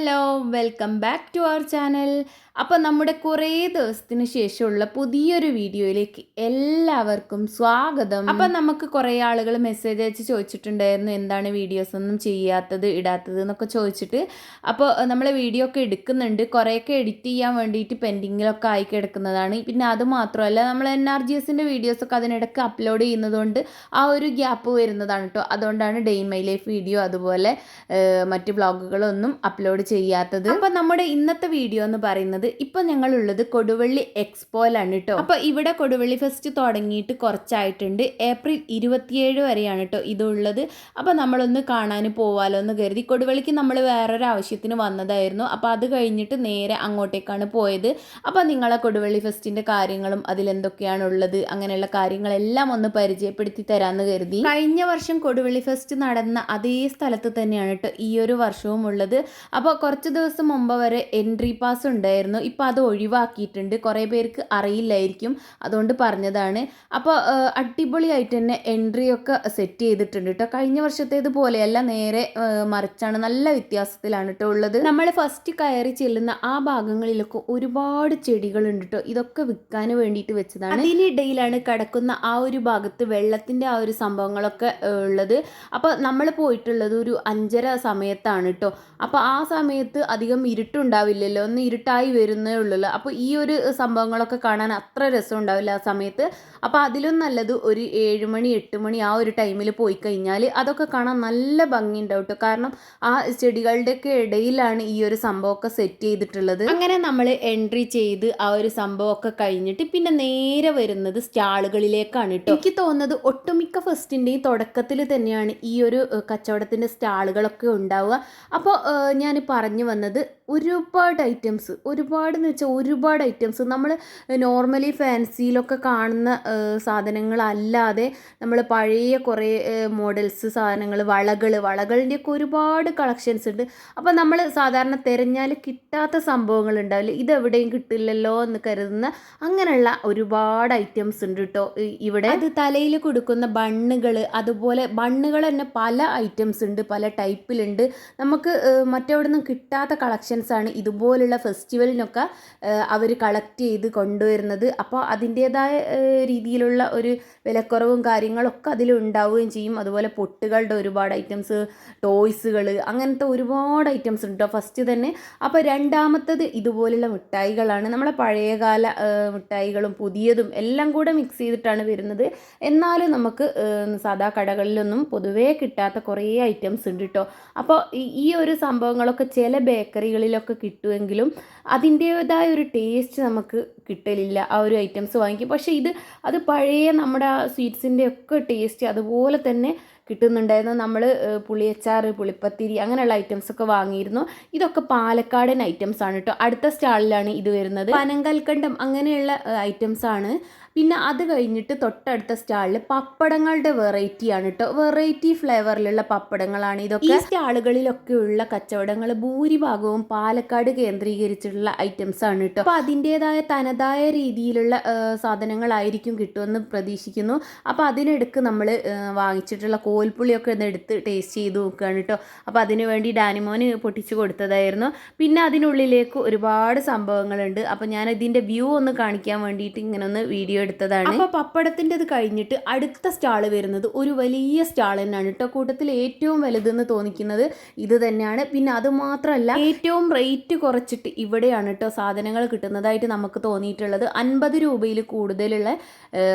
Hello welcome back to our channel. അപ്പോൾ നമ്മുടെ കുറേ ദിവസത്തിന് ശേഷമുള്ള പുതിയൊരു വീഡിയോയിലേക്ക് എല്ലാവർക്കും സ്വാഗതം. അപ്പം നമുക്ക് കുറേ ആളുകൾ മെസ്സേജ് അയച്ച് ചോദിച്ചിട്ടുണ്ടായിരുന്നു എന്താണ് വീഡിയോസ് ഒന്നും ചെയ്യാത്തത് ഇടാത്തത് എന്നൊക്കെ ചോദിച്ചിട്ട്. അപ്പോൾ നമ്മൾ വീഡിയോ ഒക്കെ എടുക്കുന്നുണ്ട്. കുറേയൊക്കെ എഡിറ്റ് ചെയ്യാൻ വേണ്ടിയിട്ട് പെൻഡിങ്ങിലൊക്കെ ആയി കിടക്കുന്നതാണ്. പിന്നെ അത് മാത്രമല്ല നമ്മൾ എൻ ആർ ജി എസിന്റെ വീഡിയോസൊക്കെ അതിനിടയ്ക്ക് അപ്ലോഡ് ചെയ്യുന്നതുകൊണ്ട് ആ ഒരു ഗ്യാപ്പ് വരുന്നതാണ് കേട്ടോ. അതുകൊണ്ടാണ് ഡെയിൻ മൈ ലൈഫ് വീഡിയോ അതുപോലെ മറ്റ് വ്ളോഗുകളൊന്നും അപ്ലോഡ് ചെയ്യാത്തത്. അപ്പോൾ നമ്മുടെ ഇന്നത്തെ വീഡിയോ എന്ന് പറയുന്നത് ഇപ്പൊ ഞങ്ങൾ ഉള്ളത് കൊടുവള്ളി എക്സ്പോയിലാണ് കേട്ടോ അപ്പോൾ ഇവിടെ കൊടുവള്ളി ഫെസ്റ്റ് തുടങ്ങിയിട്ട് കുറച്ചായിട്ടുണ്ട്. ഏപ്രിൽ ഇരുപത്തിയേഴ് വരെയാണ് കേട്ടോ ഇതുള്ളത്. അപ്പോൾ നമ്മളൊന്ന് കാണാൻ പോവാലോ എന്ന് കരുതി കൊടുവള്ളിക്ക് നമ്മൾ വേറൊരു ആവശ്യത്തിന് വന്നതായിരുന്നു. അപ്പോൾ അത് കഴിഞ്ഞിട്ട് നേരെ അങ്ങോട്ടേക്കാണ് പോയത്. അപ്പോൾ നിങ്ങളെ കൊടുവള്ളി ഫെസ്റ്റിന്റെ കാര്യങ്ങളും അതിലെന്തൊക്കെയാണ് ഉള്ളത് അങ്ങനെയുള്ള കാര്യങ്ങളെല്ലാം ഒന്ന് പരിചയപ്പെടുത്തി തരാമെന്ന് കരുതി. കഴിഞ്ഞ വർഷം കൊടുവള്ളി ഫെസ്റ്റ് നടന്ന അതേ സ്ഥലത്ത് തന്നെയാണ് കേട്ടോ ഈ ഒരു വർഷവും ഉള്ളത്. അപ്പോൾ കുറച്ച് ദിവസം മുമ്പ് വരെ എൻട്രി പാസ് ഉണ്ടായിരുന്നു. ഇപ്പോൾ അത് ഒഴിവാക്കിയിട്ടുണ്ട്. കുറേ പേർക്ക് അറിയില്ലായിരിക്കും അതുകൊണ്ട് പറഞ്ഞതാണ്. അപ്പോൾ അടിപൊളിയായിട്ട് തന്നെ എൻട്രി ഒക്കെ സെറ്റ് ചെയ്തിട്ടുണ്ട് കേട്ടോ. കഴിഞ്ഞ വർഷത്തേത് പോലെയല്ല നേരെ മറിച്ചാണ്. നല്ല വ്യത്യാസത്തിലാണ് കേട്ടോ ഉള്ളത്. നമ്മൾ ഫസ്റ്റ് കയറി ചെല്ലുന്ന ആ ഭാഗങ്ങളിലൊക്കെ ഒരുപാട് ചെടികളുണ്ട് കേട്ടോ. ഇതൊക്കെ വിൽക്കാൻ വേണ്ടിയിട്ട് വെച്ചതാണ്. അതിനിടയിലാണ് കിടക്കുന്ന ആ ഒരു ഭാഗത്ത് വെള്ളത്തിന്റെ ആ ഒരു സംഭവങ്ങളൊക്കെ ഉള്ളത്. അപ്പോൾ നമ്മൾ പോയിട്ടുള്ളത് ഒരു അഞ്ചര സമയത്താണ് കേട്ടോ. അപ്പോൾ ആ സമയത്ത് അധികം ഇരുട്ടുണ്ടാവില്ലല്ലോ ഒന്ന് ഇരുട്ടായി വരുന്നേ ഉള്ളല്ലോ. അപ്പോൾ ഈ ഒരു സംഭവങ്ങളൊക്കെ കാണാൻ അത്ര രസം ഉണ്ടാവില്ല ആ സമയത്ത്. അപ്പോൾ അതിലും നല്ലത് ഒരു ഏഴ് മണി എട്ട് മണി ആ ഒരു ടൈമിൽ പോയി കഴിഞ്ഞാൽ അതൊക്കെ കാണാൻ നല്ല ഭംഗിയുണ്ടാവും കേട്ടോ. കാരണം ആ ചെടികളുടെയൊക്കെ ഇടയിലാണ് ഈ ഒരു സംഭവമൊക്കെ സെറ്റ് ചെയ്തിട്ടുള്ളത്. അങ്ങനെ നമ്മൾ എൻട്രി ചെയ്ത് ആ ഒരു സംഭവമൊക്കെ കഴിഞ്ഞിട്ട് പിന്നെ നേരെ വരുന്നത് സ്റ്റാളുകളിലേക്കാണ് കേട്ടോ. എനിക്ക് തോന്നുന്നത് ഒട്ടുമിക്ക ഫസ്റ്റിന്റെയും തുടക്കത്തിൽ തന്നെയാണ് ഈ ഒരു കച്ചവടത്തിന്റെ സ്റ്റാളുകളൊക്കെ ഉണ്ടാവുക. അപ്പോൾ ഞാൻ പറഞ്ഞു വന്നത് ഒരുപാട് ഐറ്റംസ് ഒരുപാടെന്ന് വെച്ചാൽ ഒരുപാട് ഐറ്റംസ് നമ്മൾ നോർമലി ഫാൻസിയിലൊക്കെ കാണുന്ന സാധനങ്ങളല്ലാതെ നമ്മൾ പഴയ കുറേ മോഡൽസ് സാധനങ്ങൾ വളകൾ വളകളുടെയൊക്കെ ഒരുപാട് കളക്ഷൻസ് ഉണ്ട്. അപ്പോൾ നമ്മൾ സാധാരണ തിരഞ്ഞാൽ കിട്ടാത്ത സംഭവങ്ങൾ ഉണ്ടാവില്ല ഇതെവിടെയും കിട്ടില്ലല്ലോ എന്ന് കരുതുന്ന അങ്ങനെയുള്ള ഒരുപാട് ഐറ്റംസ് ഉണ്ട് കേട്ടോ ഇവിടെ അത് തലയിൽ കൊടുക്കുന്ന ബണ്ണുകൾ അതുപോലെ ബണ്ണുകൾ തന്നെ പല ഐറ്റംസ് ഉണ്ട് പല ടൈപ്പിലുണ്ട് നമുക്ക് മറ്റെവിടെ നിന്നും കിട്ടാത്ത കളക്ഷൻസ് ആണ് ഇതുപോലുള്ള ഫെസ്റ്റിവലിനൊക്കെ അവർ കളക്ട് ചെയ്ത് കൊണ്ടുവരുന്നത്. അപ്പോൾ അതിന്റേതായ രീതിയിലുള്ള ഒരു വിലക്കുറവും കാര്യങ്ങളൊക്കെ അതിലുണ്ടാവുകയും ചെയ്യും. അതുപോലെ പൊട്ടുകളുടെ ഒരുപാട് ഐറ്റംസ് ടോയ്സുകൾ അങ്ങനത്തെ ഒരുപാട് ഐറ്റംസ് ഉണ്ട് ഫസ്റ്റ് തന്നെ അപ്പോൾ രണ്ടാമത്തത് ഇതുപോലുള്ള മിഠായികളാണ്. നമ്മളെ പഴയകാല മിഠായികളും പുതിയതും എല്ലാം കൂടെ മിക്സ് ചെയ്തിട്ടാണ് വരുന്നത്. എന്നാലും നമുക്ക് സാധാ കടകളിലൊന്നും പൊതുവേ കിട്ടാത്ത കുറേ ഐറ്റംസ് ഉണ്ട് കേട്ടോ അപ്പോൾ ഈ- ഒരു സംഭവങ്ങളൊക്കെ ചില ബേക്കറികളിലൊക്കെ കിട്ടുമെങ്കിലും അതിന്റേതായ ഒരു ടേസ്റ്റ് നമുക്ക് കിട്ടലില്ല. ആ ഒരു ഐറ്റംസ് വാങ്ങിക്കും. പക്ഷേ ഇത് അത് പഴയ നമ്മുടെ ആ സ്വീറ്റ്സിന്റെ ഒക്കെ ടേസ്റ്റ് അതുപോലെ തന്നെ കിട്ടുന്നുണ്ടായിരുന്നു. നമ്മൾ പുളിയച്ചാർ പുളിപ്പത്തിരി അങ്ങനെയുള്ള ഐറ്റംസ് ഒക്കെ വാങ്ങിയിരുന്നു. ഇതൊക്കെ പാലക്കാടൻ ഐറ്റംസ് ആണ് കേട്ടോ അടുത്ത സ്റ്റാളിലാണ് ഇത് വരുന്നത്. പനങ്കൽക്കണ്ടം അങ്ങനെയുള്ള ഐറ്റംസ് ആണ്. പിന്നെ അത് കഴിഞ്ഞിട്ട് തൊട്ടടുത്ത സ്റ്റാളിൽ പപ്പടങ്ങളുടെ വെറൈറ്റി ആണ് കേട്ടോ വെറൈറ്റി ഫ്ലേവറിലുള്ള പപ്പടങ്ങളാണ് ഇതൊക്കെ. ഈ സ്റ്റാളുകളിലൊക്കെയുള്ള കച്ചവടങ്ങൾ ഭൂരിഭാഗവും പാലക്കാട് കേന്ദ്രീകരിച്ചിട്ടുള്ള ഐറ്റംസ് ആണ് കേട്ടോ അപ്പോൾ അതിന്റെതായ തനതായ രീതിയിലുള്ള സാധനങ്ങളായിരിക്കും കിട്ടുമെന്ന് പ്രതീക്ഷിക്കുന്നു. അപ്പോൾ അതിനിടക്ക് നമ്മൾ വാങ്ങിച്ചിട്ടുള്ള കോൽപ്പുളിയൊക്കെ ഒന്ന് എടുത്ത് ടേസ്റ്റ് ചെയ്ത് നോക്കുകയാണ് കേട്ടോ. അപ്പോൾ അതിനു വേണ്ടി ഡാനിമോന് പൊട്ടിച്ച് കൊടുത്തതായിരുന്നു. പിന്നെ അതിനുള്ളിലേക്ക് ഒരുപാട് സംഭവങ്ങളുണ്ട്. അപ്പോൾ ഞാൻ ഇതിന്റെ വ്യൂ ഒന്ന് കാണിക്കാൻ വേണ്ടിയിട്ട് ഇങ്ങനെ ഒന്ന് വീഡിയോ എടുത്തതാണ്. അപ്പോൾ പപ്പടത്തിന്റെത് കഴിഞ്ഞിട്ട് അടുത്ത സ്റ്റാൾ വരുന്നത് ഒരു വലിയ സ്റ്റാൾ തന്നെയാണ് കേട്ടോ. കൂട്ടത്തിൽ ഏറ്റവും വലുതെന്ന് തോന്നിക്കുന്നത് ഇത് തന്നെയാണ്. പിന്നെ അത് മാത്രമല്ല ഏറ്റവും റേറ്റ് കുറച്ചിട്ട് ഇവിടെയാണ് കേട്ടോ സാധനങ്ങൾ കിട്ടുന്നതായിട്ട് നമുക്ക് തോന്നിയിട്ടുള്ളത്. അൻപത് രൂപയിൽ കൂടുതലുള്ള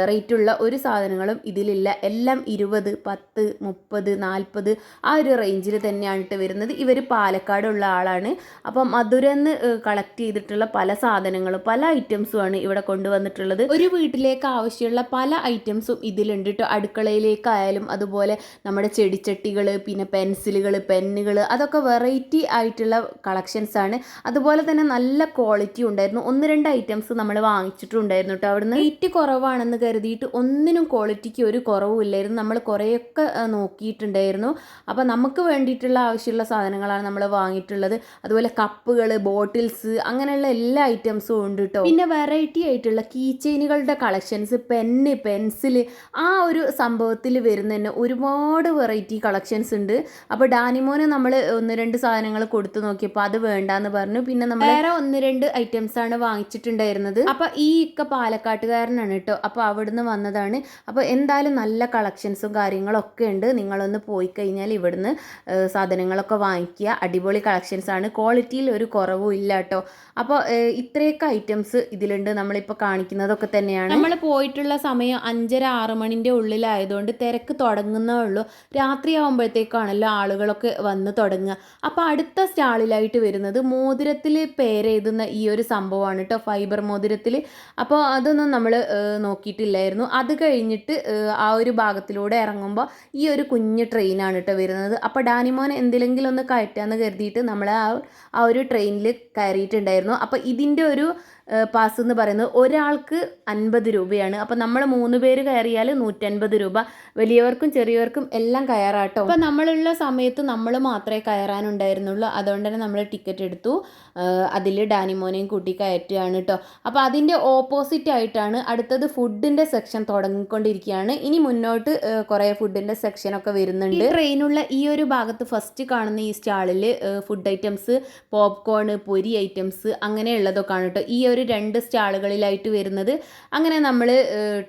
റേറ്റുള്ള ഒരു സാധനങ്ങളും ഇതിലില്ല. എല്ലാം ഇരുപത് പത്ത് മുപ്പത് നാൽപ്പത് ആ ഒരു റേഞ്ചിൽ തന്നെയാണ് വരുന്നത്. ഇവർ പാലക്കാടുള്ള ആളാണ്. അപ്പം മധുരന്ന് കളക്ട് ചെയ്തിട്ടുള്ള പല സാധനങ്ങളും പല ഐറ്റംസും ആണ് ഇവിടെ കൊണ്ടുവന്നിട്ടുള്ളത്. ഒരു വീട്ടിലേക്ക് ആവശ്യമുള്ള പല ഐറ്റംസും ഇതിലുണ്ട് കേട്ടോ അടുക്കളയിലേക്കായാലും അതുപോലെ നമ്മുടെ ചെടിച്ചട്ടികൾ പിന്നെ പെൻസിലുകൾ പെന്നുകൾ അതൊക്കെ വെറൈറ്റി ആയിട്ടുള്ള കളക്ഷൻസ് ആണ് അതുപോലെ തന്നെ നല്ല ക്വാളിറ്റി ഉണ്ടായിരുന്നു. ഒന്ന് രണ്ട് ഐറ്റംസ് നമ്മൾ വാങ്ങിച്ചിട്ടുണ്ടായിരുന്നു കേട്ടോ അവിടുന്ന്. റേറ്റ് കുറവാണെന്ന് കരുതിയിട്ട് ഒന്നിനും ക്വാളിറ്റിക്ക് ഒരു കുറവും ഇല്ലായിരുന്നു നമ്മൾ കുറേയൊക്കെ നോക്കിയിട്ടുണ്ടായിരുന്നു. അപ്പോൾ നമുക്ക് വേണ്ടിയിട്ടുള്ള ആവശ്യമുള്ള സാധനങ്ങളാണ് നമ്മൾ വാങ്ങിയിട്ടുള്ളത്. അതുപോലെ കപ്പുകൾ ബോട്ടിൽസ് അങ്ങനെയുള്ള എല്ലാ ഐറ്റംസും ഉണ്ട് കേട്ടോ പിന്നെ വെറൈറ്റി ആയിട്ടുള്ള കീ ചെയിനുകളുടെ കളക്ഷൻസ് പെന്ന് പെൻസിൽ ആ ഒരു സംഭവത്തിൽ വരുന്ന തന്നെ ഒരുപാട് വെറൈറ്റി കളക്ഷൻസ് ഉണ്ട്. അപ്പോൾ ഡാനിമോന് നമ്മൾ ഒന്ന് രണ്ട് സാധനങ്ങൾ കൊടുത്തു നോക്കിയപ്പോൾ അത് വേണ്ടാന്ന് പറഞ്ഞു. പിന്നെ നമ്മൾ വേറെ ഒന്ന് രണ്ട് ഐറ്റംസ് ആണ് വാങ്ങിച്ചിട്ടുണ്ടായിരുന്നത്. അപ്പോൾ ഈ ഇക്ക പാലക്കാട്ടുകാരനാണ് കേട്ടോ അപ്പോൾ അവിടുന്ന് വന്നതാണ്. അപ്പോൾ എന്തായാലും നല്ല കളക്ഷൻസും കാര്യങ്ങളൊക്കെ ഉണ്ട്. നിങ്ങളൊന്ന് പോയി കഴിഞ്ഞാൽ ഇവിടുന്ന് സാധനങ്ങളൊക്കെ വാങ്ങിക്കുക. അടിപൊളി കളക്ഷൻസ് ആണ്. ക്വാളിറ്റിയിൽ ഒരു കുറവും ഇല്ല കേട്ടോ. അപ്പോൾ ഇത്രയൊക്കെ ഐറ്റംസ് ഇതിലുണ്ട്. നമ്മളിപ്പോൾ കാണിക്കുന്നതൊക്കെ തന്നെയാണ്. നമ്മൾ പോയിട്ടുള്ള സമയം അഞ്ചര ആറ് മണിന്റെ ഉള്ളിലായതുകൊണ്ട് തിരക്ക് തുടങ്ങുന്നേ ഉള്ളൂ. രാത്രി ആവുമ്പോഴത്തേക്കാണല്ലോ ആളുകളൊക്കെ വന്ന് തുടങ്ങുക. അപ്പോൾ അടുത്ത സ്റ്റാളിലായിട്ട് വരുന്നത് മോതിരത്തിൽ പേരെഴുതുന്ന ഈ ഒരു സംഭവമാണ് കേട്ടോ ഫൈബർ മോതിരത്തിൽ. അപ്പോൾ അതൊന്നും നമ്മൾ നോക്കിയിട്ടില്ലായിരുന്നു. അത് കഴിഞ്ഞിട്ട് ആ ഒരു ഭാഗത്തിലൂടെ ഇറങ്ങുമ്പോൾ ഈ ഒരു കുഞ്ഞ് ട്രെയിനാണ് കേട്ടോ വരുന്നത്. അപ്പോൾ ഡാനിമോൻ എന്തിലെങ്കിലും ഒന്ന് കയറ്റാന്ന് കരുതിയിട്ട് നമ്മൾ ആ ആ ഒരു ട്രെയിനിൽ കയറിയിട്ടുണ്ടായിരുന്നു. അപ്പോൾ ഇതിന്റെ ഒരു പാസ് എന്ന് പറയുന്നത് ഒരാൾക്ക് അൻപത് രൂപയാണ്. അപ്പോൾ നമ്മൾ മൂന്ന് പേര് കയറിയാൽ നൂറ്റൻപത് രൂപ. വലിയവർക്കും ചെറിയവർക്കും എല്ലാം കയറാട്ടോ. അപ്പോൾ നമ്മളുള്ള സമയത്ത് നമ്മൾ മാത്രമേ കയറാനുണ്ടായിരുന്നുള്ളൂ. അതുകൊണ്ട് തന്നെ നമ്മൾ ടിക്കറ്റ് എടുത്തു. അതിൽ ഡാനിമോനെയും കൂട്ടി കയറ്റുകയാണ് കേട്ടോ അപ്പോൾ അതിന്റെ ഓപ്പോസിറ്റ് ആയിട്ടാണ് അടുത്തത് ഫുഡിന്റെ സെക്ഷൻ തുടങ്ങിക്കൊണ്ടിരിക്കുകയാണ്. ഇനി മുന്നോട്ട് കുറേ ഫുഡിന്റെ സെക്ഷനൊക്കെ വരുന്നുണ്ട്. ട്രെയിനുള്ള ഈ ഒരു ഭാഗത്ത് ഫസ്റ്റ് കാണുന്ന ഈ സ്റ്റാളിൽ ഫുഡ് ഐറ്റംസ് പോപ്കോൺ പൊരി ഐറ്റംസ് അങ്ങനെയുള്ളതൊക്കെയാണ് കേട്ടോ ഈ ഒരു രണ്ട് സ്റ്റാളുകളിലായിട്ട് വരുന്നത്. അങ്ങനെ നമ്മൾ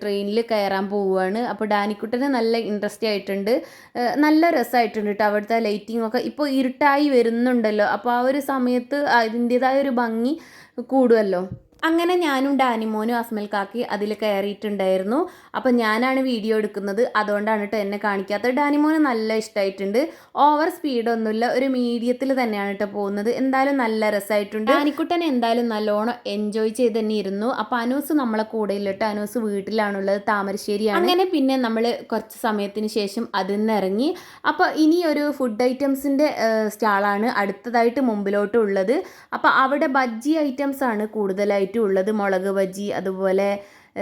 ട്രെയിനിൽ കയറാൻ പോവുകയാണ്. അപ്പോൾ ഡാനിക്കുട്ടന് നല്ല ഇൻട്രസ്റ്റ് ആയിട്ടുണ്ട്. നല്ല രസമായിട്ടുണ്ട് കേട്ടോ അവിടുത്തെ ലൈറ്റിംഗ് ഒക്കെ. ഇപ്പോൾ ഇരുട്ടായി വരുന്നുണ്ടല്ലോ. അപ്പോൾ ആ ഒരു സമയത്ത് അതിന്റേതായ ഒരു ഭംഗി കൂടുമല്ലോ അങ്ങനെ ഞാനും ഡാനിമോനും അസ്മൽ കാക്കി അതിൽ കയറിയിട്ടുണ്ടായിരുന്നു. അപ്പം ഞാനാണ് വീഡിയോ എടുക്കുന്നത്. അതുകൊണ്ടാണ് കേട്ടോ എന്നെ കാണിക്കാത്തത്. ഡാനിമോന് നല്ല ഇഷ്ടമായിട്ടുണ്ട് ഓവർ സ്പീഡൊന്നുമില്ല. ഒരു മീഡിയത്തിൽ തന്നെയാണ് കേട്ടോ പോകുന്നത്. എന്തായാലും നല്ല രസമായിട്ടുണ്ട്. ഡാനിക്കുട്ടൻ എന്തായാലും നല്ലോണം എൻജോയ് ചെയ്ത് തന്നെ ഇരുന്നു. അപ്പം അനൂസ് നമ്മളെ കൂടെ ഇല്ല കേട്ടോ അനൂസ് വീട്ടിലാണുള്ളത്. താമരശ്ശേരിയാണ്. അങ്ങനെ പിന്നെ നമ്മൾ കുറച്ച് സമയത്തിന് ശേഷം അതിൽ നിന്ന് ഇറങ്ങി. അപ്പോൾ ഇനി ഒരു ഫുഡ് ഐറ്റംസിന്റെ സ്റ്റാളാണ് അടുത്തതായിട്ട് മുമ്പിലോട്ട് ഉള്ളത്. അപ്പോൾ അവിടെ ബജ്ജി ഐറ്റംസ് ആണ് കൂടുതലായിട്ടും ഉള്ളത് മുളക് ബജി അതുപോലെ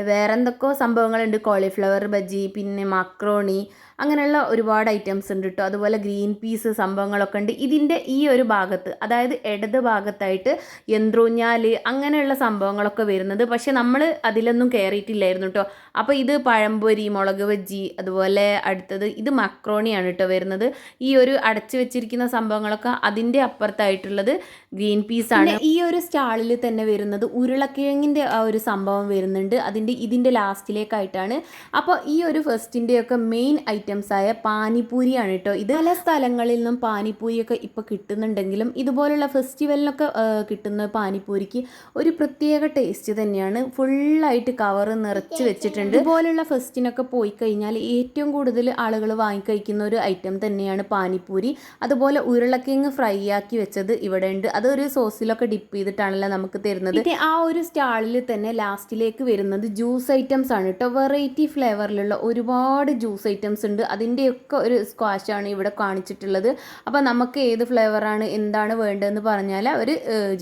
വേറെന്തൊക്കെ സംഭവങ്ങളുണ്ട്. കോളിഫ്ലവർ ബജി പിന്നെ മക്രോണി അങ്ങനെയുള്ള ഒരുപാട് ഐറ്റംസ് ഉണ്ട് കേട്ടോ അതുപോലെ ഗ്രീൻ പീസ് സംഭവങ്ങളൊക്കെ ഉണ്ട്. ഇതിന്റെ ഈ ഒരു ഭാഗത്ത് അതായത് ഇടത് ഭാഗത്തായിട്ട് യന്ത്രൂഞ്ഞാൽ അങ്ങനെയുള്ള സംഭവങ്ങളൊക്കെ വരുന്നത്. പക്ഷെ നമ്മൾ അതിലൊന്നും കയറിയിട്ടില്ലായിരുന്നു കേട്ടോ അപ്പോൾ ഇത് പഴംപൊരി മുളക് ബജ്ജി അതുപോലെ അടുത്തത് ഇത് മക്രോണിയാണ് കേട്ടോ വരുന്നത്. ഈ ഒരു അടച്ചു വെച്ചിരിക്കുന്ന സംഭവങ്ങളൊക്കെ അതിന്റെ അപ്പുറത്തായിട്ടുള്ളത് ഗ്രീൻ പീസാണ് ഈ ഒരു സ്റ്റാളിൽ തന്നെ വരുന്നത് ഉരുളക്കിഴങ്ങിന്റെ ആ ഒരു സംഭവം വരുന്നുണ്ട്. അതിന്റെ ഇതിന്റെ ലാസ്റ്റിലേക്കായിട്ടാണ് അപ്പോൾ ഈ ഒരു ഫെസ്റ്റിന്റെയൊക്കെ മെയിൻ ഐറ്റംസ് ആയ പാനിപൂരിയാണ് കേട്ടോ ഇത് പല സ്ഥലങ്ങളിൽ നിന്നും പാനിപൂരിയൊക്കെ ഇപ്പോൾ കിട്ടുന്നുണ്ടെങ്കിലും ഇതുപോലുള്ള ഫെസ്റ്റിവലിനൊക്കെ കിട്ടുന്ന പാനിപൂരിക്ക് ഒരു പ്രത്യേക ടേസ്റ്റ് തന്നെയാണ്. ഫുള്ളായിട്ട് കവർ നിറച്ച് വെച്ചിട്ടുണ്ട്. ഇതുപോലുള്ള ഫെസ്റ്റിനൊക്കെ പോയി കഴിഞ്ഞാൽ ഏറ്റവും കൂടുതൽ ആളുകൾ വാങ്ങിക്കഴിക്കുന്ന ഒരു ഐറ്റം തന്നെയാണ് പാനിപൂരി. അതുപോലെ ഉരുളക്കിഴങ്ങ് ഫ്രൈ ആക്കി വെച്ചത് ഇവിടെ ഉണ്ട് അതൊരു സോസിലൊക്കെ ഡിപ്പ് ചെയ്തിട്ടാണല്ലോ നമുക്ക് തരുന്നത്. ആ ഒരു സ്റ്റാളിൽ തന്നെ ലാസ്റ്റിലേക്ക് വരുന്നത് ജ്യൂസ് ഐറ്റംസ് ആണ് കേട്ടോ വെറൈറ്റി ഫ്ലേവറിലുള്ള ഒരുപാട് ജ്യൂസ് ഐറ്റംസ് ഉണ്ട്. അതിന്റെയൊക്കെ ഒരു സ്ക്വാഷാണ് ഇവിടെ കാണിച്ചിട്ടുള്ളത്. അപ്പോൾ നമുക്ക് ഏത് ഫ്ലേവറാണ് എന്താണ് വേണ്ടതെന്ന് പറഞ്ഞാൽ അവർ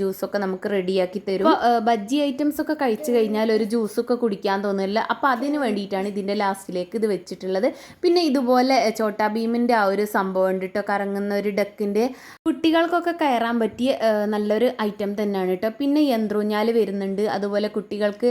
ജ്യൂസൊക്കെ നമുക്ക് റെഡിയാക്കി തരും. ബജ്ജി ഐറ്റംസ് ഒക്കെ കഴിച്ചു കഴിഞ്ഞാൽ ഒരു ജ്യൂസൊക്കെ കുടിക്കാൻ തോന്നില്ല അപ്പോൾ അതിന് വേണ്ടിയിട്ടാണ് ഇതിന്റെ ലാസ്റ്റിലേക്ക് ഇത് വെച്ചിട്ടുള്ളത്. പിന്നെ ഇതുപോലെ ചോട്ടാ ഭീമിന്റെ ആ ഒരു സംഭവം ഉണ്ട് കേട്ടോ കറങ്ങുന്ന ഒരു ഡക്കിന്റെ കുട്ടികൾക്കൊക്കെ കയറാൻ പറ്റിയ നല്ലൊരു ഐറ്റം തന്നെയാണ് കേട്ടോ പിന്നെ യന്ത്രൂഞ്ഞാൽ വരുന്നുണ്ട്. അതുപോലെ കുട്ടികൾക്ക്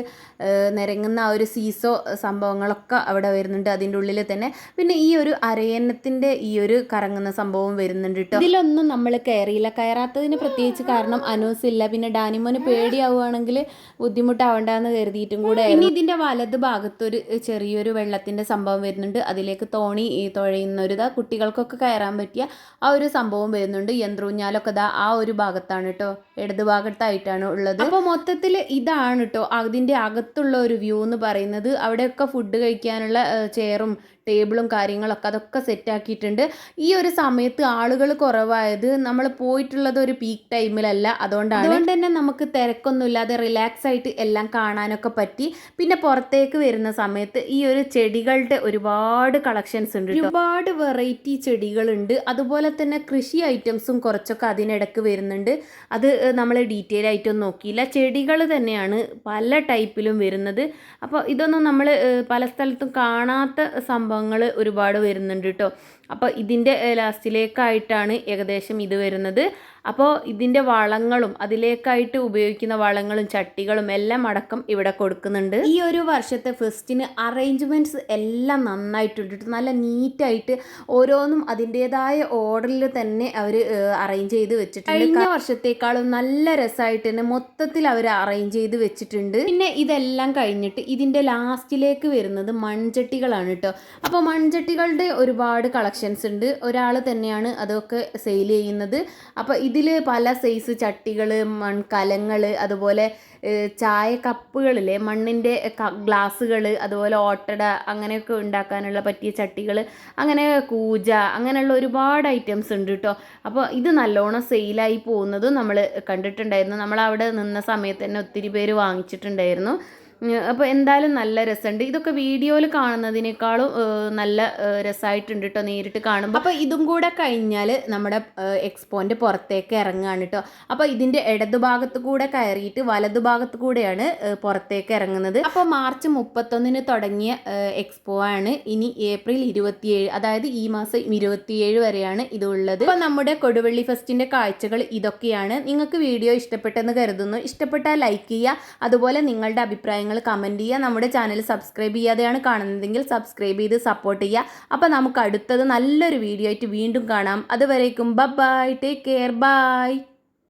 നിരങ്ങുന്ന ആ ഒരു സീസോ സംഭവങ്ങളൊക്കെ അവിടെ വരുന്നുണ്ട് അതിന്റെ ഉള്ളിൽ തന്നെ. പിന്നെ ഈ ഒരു അരയന്നത്തിന്റെ ഈ ഒരു കറങ്ങുന്ന സംഭവം വരുന്നുണ്ട് കേട്ടോ ഇതിലൊന്നും നമ്മൾ കയറിയില്ല കയറാത്തതിന് പ്രത്യേകിച്ച് കാരണം അനൂസ് ഇല്ല. പിന്നെ ഡാനിമോന് പേടിയാവുകയാണെങ്കിൽ ബുദ്ധിമുട്ടാവണ്ടെന്ന് കരുതിയിട്ടും കൂടെ പിന്നെ ഇതിന്റെ വലത് ഭാഗത്തൊരു ചെറിയൊരു വെള്ളത്തിന്റെ സംഭവം വരുന്നുണ്ട്. അതിലേക്ക് തോണി ഈ തുഴയുന്ന ഒരു ഇതാ കുട്ടികൾക്കൊക്കെ കയറാൻ പറ്റിയ ആ ഒരു സംഭവം വരുന്നുണ്ട്. യന്ത്രൂഞ്ഞാലൊക്കെ ദാ ആ ഒരു ഭാഗത്താണ് കേട്ടോ ഇടത് ഭാഗത്തായിട്ടാണ് ഉള്ളത്. അപ്പോൾ മൊത്തത്തിൽ ഇതാണ് കേട്ടോ അതിന്റെ അകത്തുള്ള ഒരു വ്യൂ എന്ന് പറയുന്നത്. അവിടെയൊക്കെ ഫുഡ് കഴിക്കാനുള്ള ചെയറും ടേബിളും കാര്യങ്ങളൊക്കെ അതൊക്കെ സെറ്റാക്കിയിട്ടുണ്ട്. ഈ ഒരു സമയത്ത് ആളുകൾ കുറവായത് നമ്മൾ പോയിട്ടുള്ളത് ഒരു പീക്ക് ടൈമിലല്ല. അതുകൊണ്ടാണ് അതുകൊണ്ട് തന്നെ നമുക്ക് തിരക്കൊന്നുമില്ലാതെ റിലാക്സ് ആയിട്ട് എല്ലാം കാണാനൊക്കെ പറ്റി. പിന്നെ പുറത്തേക്ക് വരുന്ന സമയത്ത് ഈ ഒരു ചെടികളുടെ ഒരുപാട് കളക്ഷൻസ് ഉണ്ട്. ഒരുപാട് വെറൈറ്റി ചെടികളുണ്ട്. അതുപോലെ തന്നെ കൃഷി ഐറ്റംസും കുറച്ചൊക്കെ അതിനിടക്ക് വരുന്നുണ്ട്. അത് നമ്മൾ ഡീറ്റെയിൽ ആയിട്ടൊന്നും നോക്കിയില്ല. ചെടികൾ തന്നെയാണ് പല ടൈപ്പിലും വരുന്നത്. അപ്പോൾ ഇതൊന്നും നമ്മൾ പല സ്ഥലത്തും കാണാത്ത സംഭവങ്ങൾ ഒരുപാട് വരുന്നുണ്ട് കേട്ടോ അപ്പോൾ ഇതിന്റെ ലാസ്റ്റിലേക്കായിട്ടാണ് ഏകദേശം ഇത് വരുന്നത്. അപ്പോൾ ഇതിന്റെ വളങ്ങളും അതിലേക്കായിട്ട് ഉപയോഗിക്കുന്ന വളങ്ങളും ചട്ടികളും എല്ലാം അടക്കം ഇവിടെ കൊടുക്കുന്നുണ്ട്. ഈ ഒരു വർഷത്തെ ഫെസ്റ്റിന് അറേഞ്ച്മെന്റ്സ് എല്ലാം നന്നായിട്ടുണ്ട് ട്ടോ. നല്ല നീറ്റായിട്ട് ഓരോന്നും അതിന്റേതായ ഓർഡറിൽ തന്നെ അവർ അറേഞ്ച് ചെയ്ത് വെച്ചിട്ടുണ്ട്. കഴിഞ്ഞ വർഷത്തേക്കാളും നല്ല രസമായിട്ട് തന്നെ മൊത്തത്തിൽ അവർ അറേഞ്ച് ചെയ്ത് വെച്ചിട്ടുണ്ട്. പിന്നെ ഇതെല്ലാം കഴിഞ്ഞിട്ട് ഇതിന്റെ ലാസ്റ്റിലേക്ക് വരുന്നത് മൺചട്ടികളാണ് കേട്ടോ അപ്പോൾ മൺചട്ടികളുടെ ഒരുപാട് കളക്ഷൻസ് ഉണ്ട്. ഒരാൾ തന്നെയാണ് അതൊക്കെ സെയിൽ ചെയ്യുന്നത്. അപ്പോൾ ഇതിൽ പല സൈസ് ചട്ടികൾ മൺകലങ്ങൾ അതുപോലെ ചായ കപ്പുകളിലെ മണ്ണിന്റെ ഗ്ലാസ്സുകൾ അതുപോലെ ഓട്ടട അങ്ങനെയൊക്കെ ഉണ്ടാക്കാനുള്ള പറ്റിയ ചട്ടികൾ അങ്ങനെ കൂജ അങ്ങനെയുള്ള ഒരുപാട് ഐറ്റംസ് ഉണ്ട് കേട്ടോ അപ്പോൾ ഇത് നല്ലോണം സെയിലായി പോകുന്നത് നമ്മൾ കണ്ടിട്ടുണ്ടായിരുന്നു. നമ്മൾ അവിടെ നിന്ന സമയത്ത് തന്നെ ഒത്തിരി പേര് വാങ്ങിച്ചിട്ടുണ്ടായിരുന്നു. അപ്പോൾ എന്തായാലും നല്ല രസമുണ്ട് ഇതൊക്കെ വീഡിയോയിൽ കാണുന്നതിനേക്കാളും നല്ല രസമായിട്ടുണ്ട് കേട്ടോ നേരിട്ട് കാണുമ്പോൾ അപ്പോൾ ഇതും കൂടെ കഴിഞ്ഞാൽ നമ്മുടെ എക്സ്പോന്റെ പുറത്തേക്ക് ഇറങ്ങുകയാണ് കേട്ടോ അപ്പോൾ ഇതിന്റെ ഇടതുഭാഗത്ത് കൂടെ കയറിയിട്ട് വലതുഭാഗത്ത് കൂടെയാണ് പുറത്തേക്ക് ഇറങ്ങുന്നത് അപ്പോൾ മാർച്ച് മുപ്പത്തൊന്നിന് തുടങ്ങിയ എക്സ്പോ ആണ് ഇനി ഏപ്രിൽ ഇരുപത്തിയേഴ് അതായത് ഈ മാസം ഇരുപത്തിയേഴ് വരെയാണ് ഇത് ഉള്ളത് അപ്പോൾ നമ്മുടെ കൊടുവള്ളി ഫെസ്റ്റിന്റെ കാഴ്ചകൾ ഇതൊക്കെയാണ്. നിങ്ങൾക്ക് വീഡിയോ ഇഷ്ടപ്പെട്ടെന്ന് കരുതുന്നു. ഇഷ്ടപ്പെട്ടാൽ ലൈക്ക് ചെയ്യുക അതുപോലെ നിങ്ങളുടെ അഭിപ്രായങ്ങൾ കമന്റ് ചെയ്യുക. നമ്മുടെ ചാനൽ സബ്സ്ക്രൈബ് ചെയ്യാതെയാണ് കാണുന്നതെങ്കിൽ സബ്സ്ക്രൈബ് ചെയ്ത് സപ്പോർട്ട് ചെയ്യുക. അപ്പോൾ നമുക്ക് അടുത്തത് നല്ലൊരു വീഡിയോ ആയിട്ട് വീണ്ടും കാണാം. അതുവരേക്കും ബൈ ടേക്ക് കെയർ ബൈ